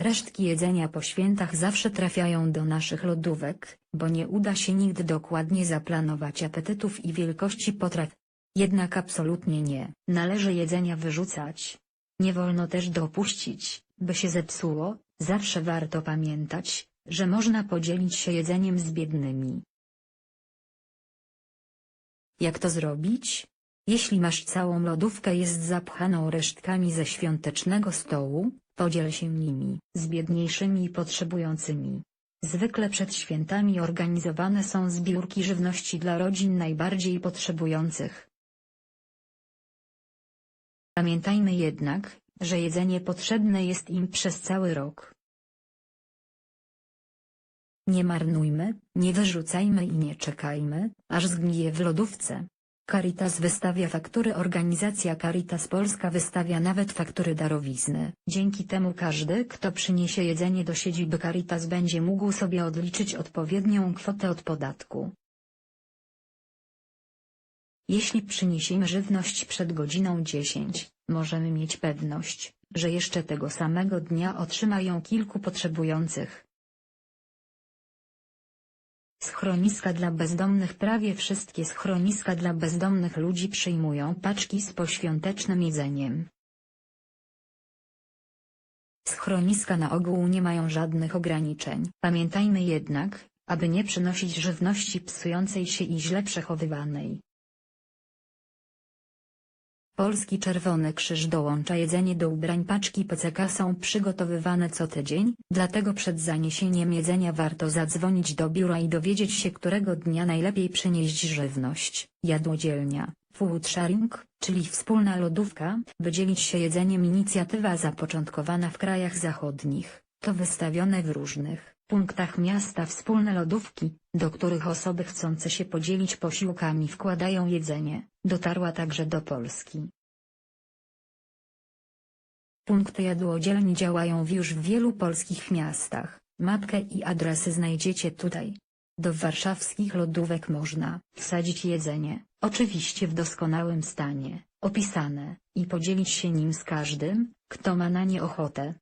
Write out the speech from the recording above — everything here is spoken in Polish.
Resztki jedzenia po świętach zawsze trafiają do naszych lodówek, bo nie uda się nigdy dokładnie zaplanować apetytów i wielkości potraw. Jednak absolutnie nie należy jedzenia wyrzucać. Nie wolno też dopuścić, by się zepsuło, zawsze warto pamiętać, że można podzielić się jedzeniem z biednymi. Jak to zrobić? Jeśli masz całą lodówkę jest zapchaną resztkami ze świątecznego stołu, podziel się nimi z biedniejszymi i potrzebującymi. Zwykle przed świętami organizowane są zbiórki żywności dla rodzin najbardziej potrzebujących. Pamiętajmy jednak, że jedzenie potrzebne jest im przez cały rok. Nie marnujmy, nie wyrzucajmy i nie czekajmy, aż zgnije w lodówce. Caritas wystawia faktury Organizacja Caritas Polska wystawia nawet faktury darowizny. Dzięki temu każdy kto przyniesie jedzenie do siedziby Caritas będzie mógł sobie odliczyć odpowiednią kwotę od podatku. Jeśli przyniesiemy żywność przed godziną 10, możemy mieć pewność, że jeszcze tego samego dnia otrzyma ją kilku potrzebujących. Schroniska dla bezdomnych Prawie wszystkie schroniska dla bezdomnych ludzi przyjmują paczki z poświątecznym jedzeniem. Schroniska na ogół nie mają żadnych ograniczeń. Pamiętajmy jednak, aby nie przynosić żywności psującej się i źle przechowywanej. Polski Czerwony Krzyż dołącza jedzenie do ubrań. Paczki PCK są przygotowywane co tydzień, dlatego przed zaniesieniem jedzenia warto zadzwonić do biura i dowiedzieć się którego dnia najlepiej przynieść żywność. Jadłodzielnia, food sharing, czyli wspólna lodówka, by dzielić się jedzeniem. Inicjatywa zapoczątkowana w krajach zachodnich, to wystawione w różnych punktach miasta wspólne lodówki, do których osoby chcące się podzielić posiłkami wkładają jedzenie, dotarła także do Polski. Punkty jadłodzielni działają już w wielu polskich miastach, mapkę i adresy znajdziecie tutaj. Do warszawskich lodówek można wsadzić jedzenie, oczywiście w doskonałym stanie, opisane, i podzielić się nim z każdym, kto ma na nie ochotę.